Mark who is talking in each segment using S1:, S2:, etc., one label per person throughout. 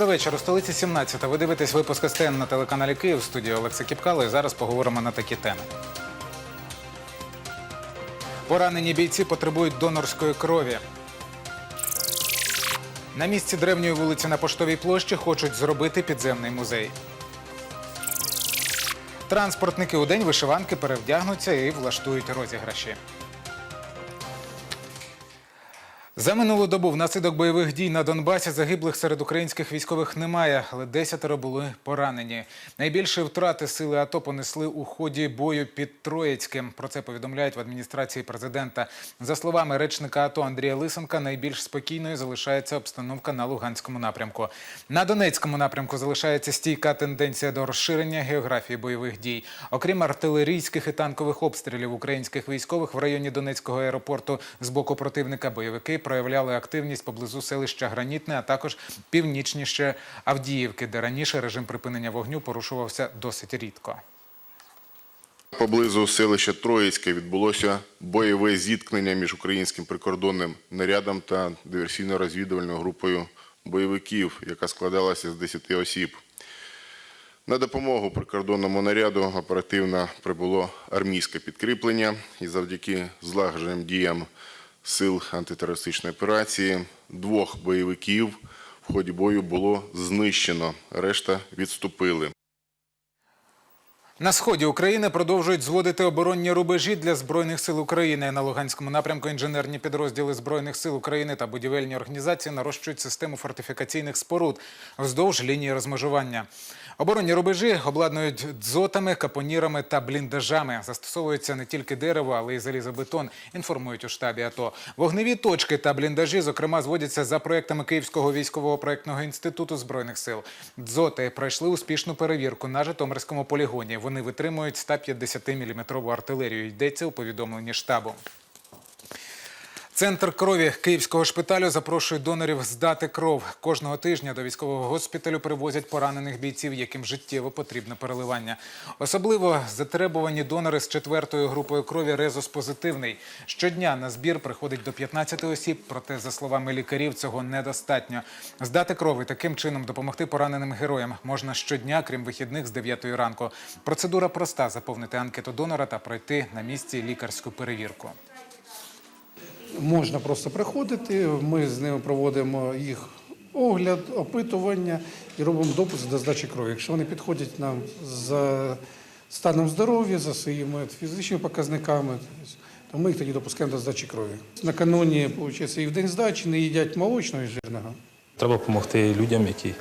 S1: Добрий вечір. У столиці 17. Ви дивитесь випуск СТН на телеканалі Київ в студії Олекса Кіпкало. І зараз поговоримо на такі теми. Поранені бійці потребують донорської крові. На місці древньої вулиці на Поштовій площі хочуть зробити підземний музей. Транспортники у день вишиванки перевдягнуться і влаштують розіграші. За минулу добу внаслідок бойових дій на Донбасі загиблих серед українських військових немає, але десятеро були поранені. Найбільші втрати сили АТО понесли у ході бою під Троїцьким. Про це повідомляють в адміністрації президента. За словами речника АТО Андрія Лисенка, найбільш спокійною залишається обстановка на Луганському напрямку. На Донецькому напрямку залишається стійка тенденція до розширення географії бойових дій. Окрім артилерійських і танкових обстрілів українських військових в районі Донецького аеропорту з боку противника бойовики проявляли активність поблизу селища Гранітне, а також північніше Авдіївки, де раніше режим припинення вогню порушувався досить рідко.
S2: Поблизу селища Троїцьке відбулося бойове зіткнення між українським прикордонним нарядом та диверсійно-розвідувальною групою бойовиків, яка складалася з 10 осіб. На допомогу прикордонному наряду оперативно прибуло армійське підкріплення і завдяки злагодженим діям сил антитерористичної операції двох бойовиків в ході бою було знищено, решта відступили.
S1: На сході України продовжують зводити оборонні рубежі для збройних сил України. На Луганському напрямку інженерні підрозділи збройних сил України та будівельні організації нарощують систему фортифікаційних споруд вздовж лінії розмежування. Оборонні рубежі обладнують дзотами, капонірами та бліндажами. Застосовується не тільки дерево, але й залізобетон. Інформують у штабі АТО. Вогневі точки та бліндажі, зокрема, зводяться за проектами Київського військового проектного інституту збройних сил. Дзоти пройшли успішну перевірку на Житомирському полігоні. Вони витримують 150-мм артилерію. Йдеться у повідомленні штабу. Центр крові Київського шпиталю запрошує донорів здати кров. Кожного тижня до військового госпіталю привозять поранених бійців, яким життєво потрібне переливання. Особливо затребувані донори з четвертою групою крові резус позитивний. Щодня на збір приходить до 15 осіб, проте, за словами лікарів, цього недостатньо. Здати кров і таким чином допомогти пораненим героям можна щодня, крім вихідних з 9 ранку. Процедура проста: заповнити анкету донора та пройти на місці лікарську перевірку.
S3: Можна просто приходити, ми з ними проводимо їх огляд, опитування і робимо допуск до здачі крові. Якщо вони підходять нам за станом здоров'я, за своїми фізичними показниками, то ми їх тоді допускаємо до здачі крові. Накануні, виходить, і в день здачі не їдять молочного і жирного.
S4: Треба допомогти людям, які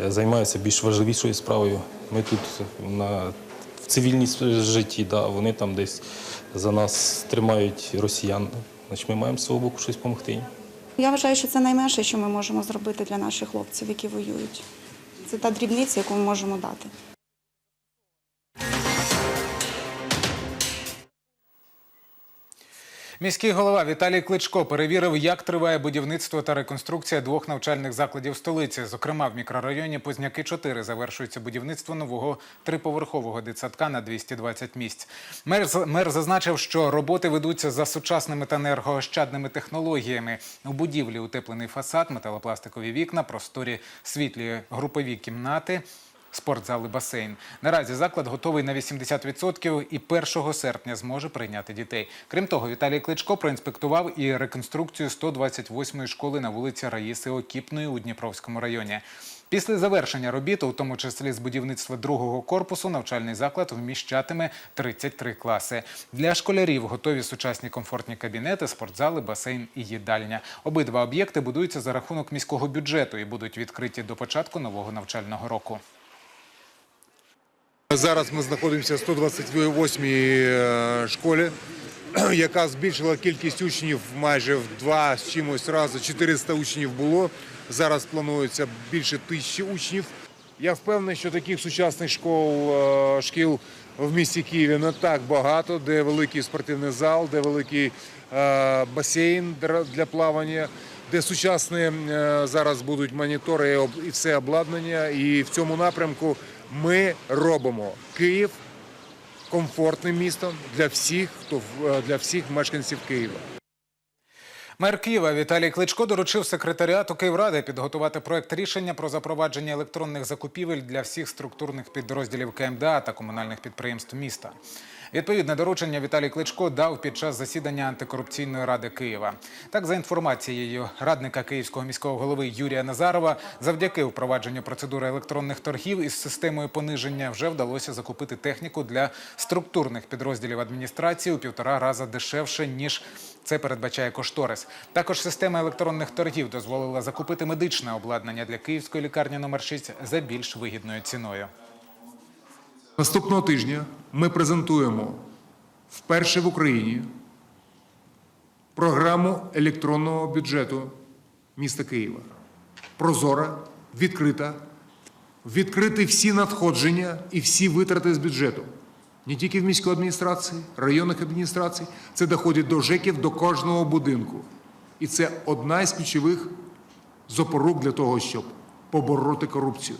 S4: е, займаються більш важливішою справою. Ми тут на, в цивільній житті, да, вони там десь за нас тримають росіян. Значить, ми маємо з свого боку щось допомогти їм.
S5: Я вважаю, що це найменше, що ми можемо зробити для наших хлопців, які воюють. Це та дрібниця, яку ми можемо дати.
S1: Міський голова Віталій Кличко перевірив, як триває будівництво та реконструкція двох навчальних закладів столиці. Зокрема, в мікрорайоні Позняки 4 завершується будівництво нового триповерхового дитсадка на 220 місць. Мер, мер зазначив, що роботи ведуться за сучасними та енергоощадними технологіями. У будівлі утеплений фасад, металопластикові вікна, просторі світлі групові кімнати. Спортзал і басейн. Наразі заклад готовий на 80% і 1 серпня зможе прийняти дітей. Крім того, Віталій Кличко проінспектував і реконструкцію 128-ї школи на вулиці Раїси Окіпної у Дніпровському районі. Після завершення робіт, у тому числі з будівництва другого корпусу, навчальний заклад вміщатиме 33 класи. Для школярів готові сучасні комфортні кабінети, спортзали, басейн і їдальня. Обидва об'єкти будуються за рахунок міського бюджету і будуть відкриті до початку нового навчального року.
S6: Зараз ми знаходимося в 128-й е, школі, яка збільшила кількість учнів майже в два з чимось рази. 400 учнів було. Зараз планується більше тисячі учнів. Я впевнений, що таких сучасних школ, е, шкіл в місті Києві не так багато, де великий спортивний зал, де великий е, басейн для плавання, де сучасні зараз будуть монітори і все обладнання. І в цьому напрямку ми робимо Київ комфортним містом для всіх, хто е, для всіх мешканців Києва.
S1: Мер Києва Віталій Кличко доручив секретаріату Київради підготувати проект рішення про запровадження електронних закупівель для всіх структурних підрозділів КМДА та комунальних підприємств міста. Відповідне доручення Віталій Кличко дав під час засідання антикорупційної ради Києва. Так, за інформацією радника київського міського голови Юрія Назарова, завдяки впровадженню процедури електронних торгів із системою пониження вже вдалося закупити техніку для структурних підрозділів адміністрації у півтора рази дешевше ніж це передбачає кошторис. Також система електронних торгів дозволила закупити медичне обладнання для київської лікарні номер 6 за більш вигідною ціною.
S6: Наступного тижня ми презентуємо вперше в Україні програму електронного бюджету міста Києва. Прозора, відкрита, відкриті всі надходження і всі витрати з бюджету. Не тільки в міської адміністрації, районних адміністрацій, це доходить до ЖЕКів, до кожного будинку. І це одна із ключових запорук для того, щоб побороти корупцію.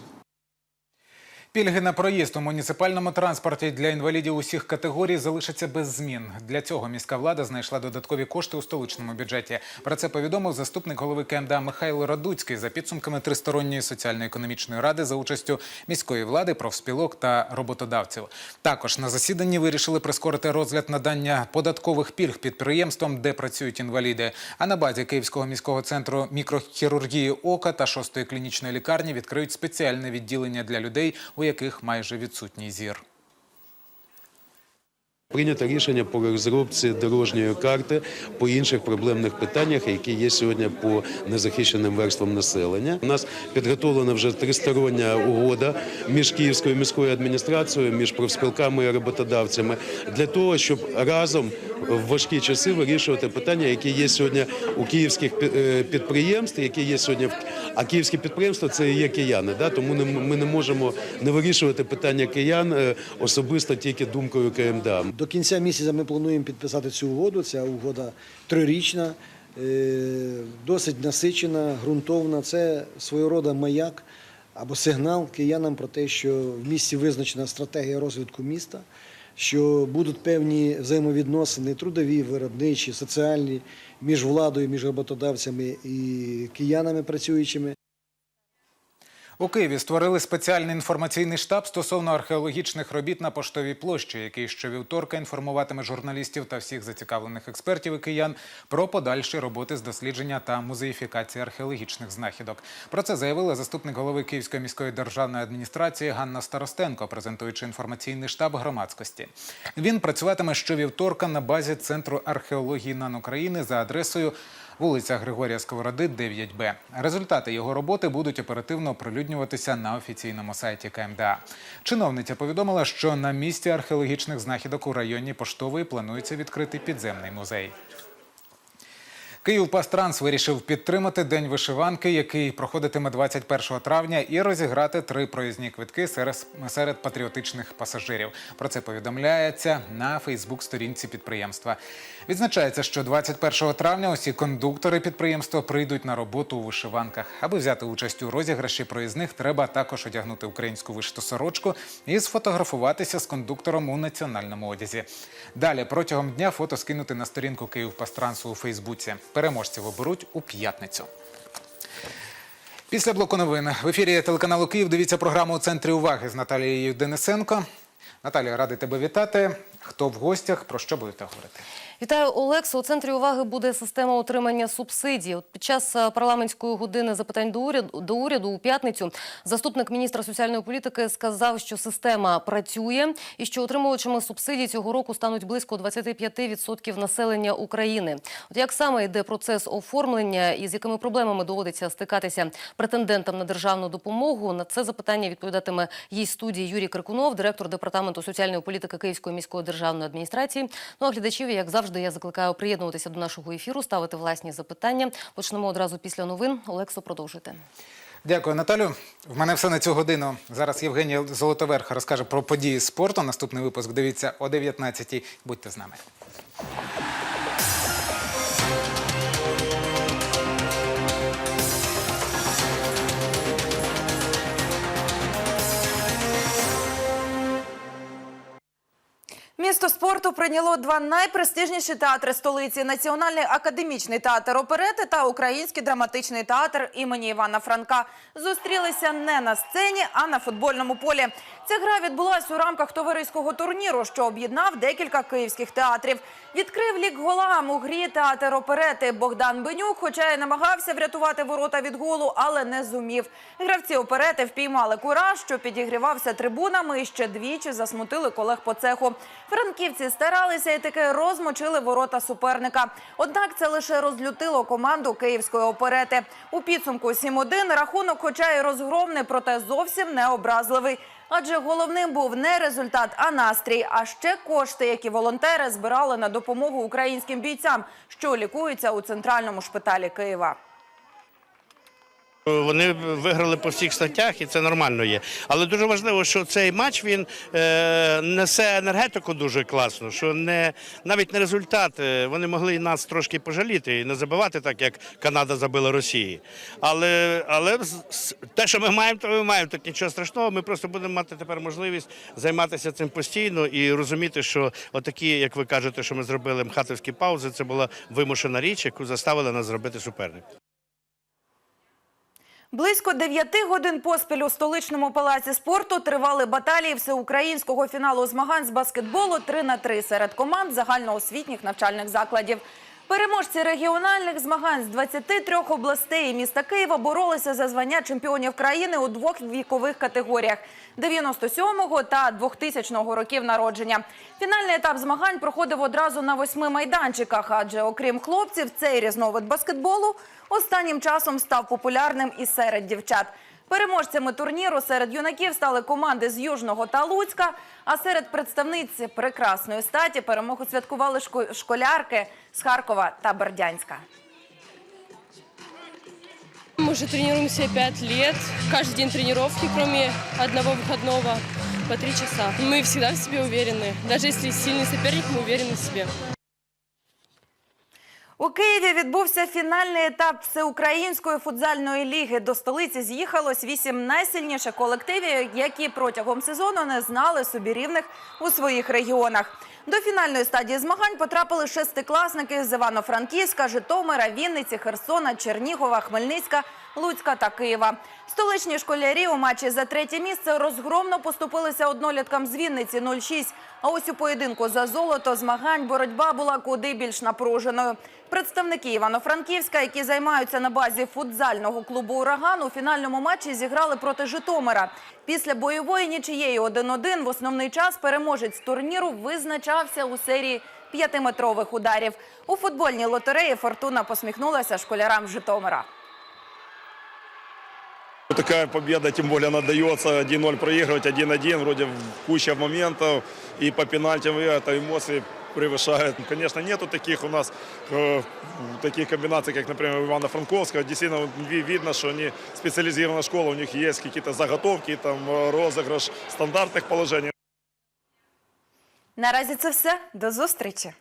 S1: Пільги на проїзд у муніципальному транспорті для інвалідів усіх категорій залишаться без змін. Для цього міська влада знайшла додаткові кошти у столичному бюджеті. Про це повідомив заступник голови КМДА Михайло Радуцький за підсумками тристоронньої соціально-економічної ради за участю міської влади, профспілок та роботодавців. Також на засіданні вирішили прискорити розгляд надання податкових пільг підприємствам, де працюють інваліди. А на базі Київського міського центру мікрохірургії ока та шостої клінічної лікарні відкриють спеціальне відділення для людей, у яких майже відсутній зір.
S7: Прийнято рішення по розробці дорожньої карти по інших проблемних питаннях, які є сьогодні по незахищеним верствам населення. У нас підготовлена вже тристороння угода між Київською міською адміністрацією, між профспілками і роботодавцями для того, щоб разом в важкі часи вирішувати питання, які є сьогодні у київських е, підприємств, які є сьогодні в а київські підприємства це є кияни. Да? Тому ми не можемо не вирішувати питання киян е, особисто тільки думкою КМДА.
S8: До кінця місяця ми плануємо підписати цю угоду. Ця угода трирічна, е, досить насичена, ґрунтовна. Це свого роду маяк або сигнал киянам про те, що в місті визначена стратегія розвитку міста, що будуть певні взаємовідносини трудові, виробничі, соціальні між владою, між роботодавцями і киянами працюючими.
S1: У Києві створили спеціальний інформаційний штаб стосовно археологічних робіт на поштовій площі, який щовівторка інформуватиме журналістів та всіх зацікавлених експертів і киян про подальші роботи з дослідження та музеїфікації археологічних знахідок. Про це заявила заступник голови Київської міської державної адміністрації Ганна Старостенко, презентуючи інформаційний штаб громадськості. Він працюватиме щовівторка на базі центру археології НАН України за адресою вулиця Григорія Сковороди, 9Б. Результати його роботи будуть оперативно оприлюднюватися на офіційному сайті КМДА. Чиновниця повідомила, що на місці археологічних знахідок у районі Поштової планується відкрити підземний музей. Київпастранс вирішив підтримати День вишиванки, який проходитиме 21 травня, і розіграти три проїзні квитки серед, серед патріотичних пасажирів. Про це повідомляється на Фейсбук-сторінці підприємства. Відзначається, що 21 травня усі кондуктори підприємства прийдуть на роботу у вишиванках. Аби взяти участь у розіграші проїзних, треба також одягнути українську вишиту сорочку і сфотографуватися з кондуктором у національному одязі. Далі протягом дня фото скинути на сторінку Київпастрансу у Фейсбуці. Переможців оберуть у п'ятницю. Після блоку новин в ефірі телеканалу Київ дивіться програму у центрі уваги з Наталією Денисенко. Наталія, радий тебе вітати. Хто в гостях, про що будете говорити?
S9: Вітаю, Олексо. У центрі уваги буде система отримання субсидій. Під час е, парламентської години запитань до уряду, до уряду у п'ятницю заступник міністра соціальної політики сказав, що система працює і що отримувачами субсидій цього року стануть близько 25% населення України. От як саме йде процес оформлення і з якими проблемами доводиться стикатися претендентам на державну допомогу? На це запитання відповідатиме їй студії Юрій Крикунов, директор департаменту соціальної політики Київської міської державної адміністрації. Ну а глядачів, як завжди, я закликаю приєднуватися до нашого ефіру, ставити власні запитання. Почнемо одразу після новин. Олексо, продовжуйте.
S1: Дякую, Наталю. В мене все на цю годину. Зараз Євгенія Золотоверха розкаже про події спорту. Наступний випуск дивіться о 19-й. Будьте з нами.
S10: Місто спорту прийняло два найпрестижніші театри столиці: Національний академічний театр оперети та Український драматичний театр імені Івана Франка. Зустрілися не на сцені, а на футбольному полі. Ця гра відбулася у рамках товариського турніру, що об'єднав декілька київських театрів. Відкрив лік голам у грі театр оперети Богдан Бенюк, хоча й намагався врятувати ворота від голу, але не зумів. Гравці оперети впіймали кураж, що підігрівався трибунами і ще двічі засмутили колег по цеху. Франківці старалися і таки розмочили ворота суперника. Однак це лише розлютило команду київської оперети. У підсумку 7-1 рахунок, хоча й розгромний, проте зовсім не образливий. Адже головним був не результат, а настрій, а ще кошти, які волонтери збирали на допомогу українським бійцям, що лікуються у центральному шпиталі Києва.
S11: Вони виграли по всіх статтях, і це нормально є. Але дуже важливо, що цей матч він е, несе енергетику дуже класно. Що не навіть не результат. е, Вони могли нас трошки пожаліти і не забивати так, як Канада забила Росії. Але, але те, що ми маємо, то ми маємо. Тут нічого страшного. Ми просто будемо мати тепер можливість займатися цим постійно і розуміти, що отакі, як ви кажете, що ми зробили мхатовські паузи, це була вимушена річ, яку заставили нас зробити суперник.
S10: Близько дев'яти годин поспіль у столичному палаці спорту тривали баталії всеукраїнського фіналу змагань з баскетболу 3 на 3 серед команд загальноосвітніх навчальних закладів. Переможці регіональних змагань з 23 областей міста Києва боролися за звання чемпіонів країни у двох вікових категоріях – 97-го та 2000-го років народження. Фінальний етап змагань проходив одразу на восьми майданчиках, адже окрім хлопців, цей різновид баскетболу останнім часом став популярним і серед дівчат. Переможцями турніру серед юнаків стали команди з Южного та Луцька, а серед представниць прекрасної статі перемогу святкували шко- школярки з Харкова та Бердянська.
S12: Мы уже тренируемся пять лет. Каждый день тренировки, кроме одного выходного, по три часа. Мы всегда в себе уверены. Даже если сильный соперник, мы уверены в себе.
S10: У Києві відбувся фінальний етап всеукраїнської футзальної ліги. До столиці з'їхалось вісім найсильніших колективів, які протягом сезону не знали собі рівних у своїх регіонах. До фінальної стадії змагань потрапили шестикласники з Івано-Франківська, Житомира, Вінниці, Херсона, Чернігова, Хмельницька, Луцька та Києва. Столичні школярі у матчі за третє місце розгромно поступилися одноліткам з Вінниці 0-6. А ось у поєдинку за золото змагань боротьба була куди більш напруженою. Представники Івано-Франківська, які займаються на базі футзального клубу «Ураган», у фінальному матчі зіграли проти Житомира. Після бойової нічиєї 1-1 в основний час переможець турніру визначався у серії п'ятиметрових ударів. У футбольній лотереї «Фортуна» посміхнулася школярам Житомира.
S13: Такая победа, тем более она дается 1-0 проигрывать, 1-1, вроде куча моментов, и по пенальтям и это эмоции превышает. Конечно, нету таких у нас э, таких комбинаций, как, например, у Ивана Франковского. Действительно, ви- видно, что они специализированная школа, у них есть какие-то заготовки, там, э, розыгрыш стандартных положений.
S10: Наразі це все. До зустрічі!